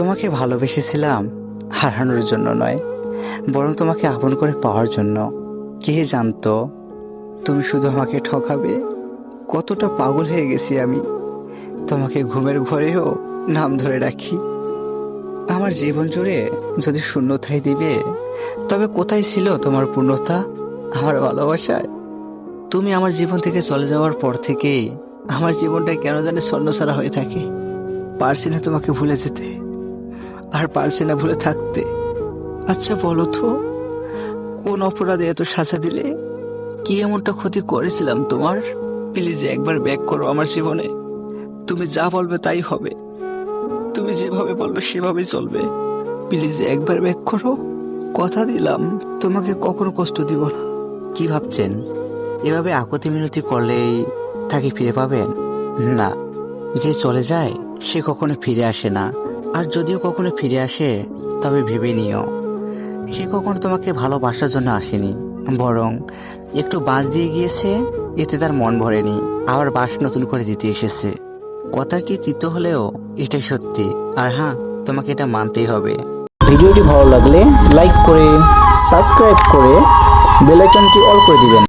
তোমাকে ভালোবেসেছিলাম হারানোর জন্য নয়, বরং তোমাকে আপন করে পাওয়ার জন্য। কে জানতো? তুমি শুধু আমাকে ঠকাবে? কতটা পাগল হয়ে গেছি আমি। তোমাকে ঘুমের ঘরেও নাম ধরে রাখি। আমার জীবন জুড়ে যদি শূন্যতাই দিবে, তবে কোথায় ছিল তোমার পূর্ণতা, আমার ভালোবাসায়? তুমি আমার জীবন থেকে চলে যাওয়ার পর থেকেই আমার জীবনটা কেন জানি ছন্নছাড়া হয়ে থাকে। পারছি না তোমাকে ভুলে যেতে। আর পারছে না ভুলে থাকতে। আচ্ছা বলো তো, কোন অপরাধে এত সাজা দিলে? কি এমনটা ক্ষতি করেছিলাম তোমার? প্লিজ একবার ব্যাক করো আমার জীবনে। তুমি যা বলবে তাই হবে। তুমি যেভাবে বলবে সেভাবেই চলবে। প্লিজ একবার ব্যাক করো। কথা দিলাম, তোমাকে কখনো কষ্ট দিব না। কি ভাবছেন? এভাবে আকতি মিনতি করলেই তাকে ফিরে পাবেন? না, যে চলে যায়, সে কখনো ফিরে আসে না। আর যদিও কখনো ফিরে আসে, তবে ভেবে নিও। সে কখনো তোমাকে ভালোবাসার জন্য আসেনি, বরং একটু বাঁশ দিয়ে গিয়েছে, এতে তার মন ভরেনি, আবার বাঁশ নতুন করে দিতে এসেছে। কথাটি তিত হলেও এটা সত্যি, আর হ্যাঁ তোমাকে এটা মানতেই হবে। ভিডিওটি ভালো লাগলে লাইক করে, সাবস্ক্রাইব করে, বেল আইকনটি অল করে দিবেন।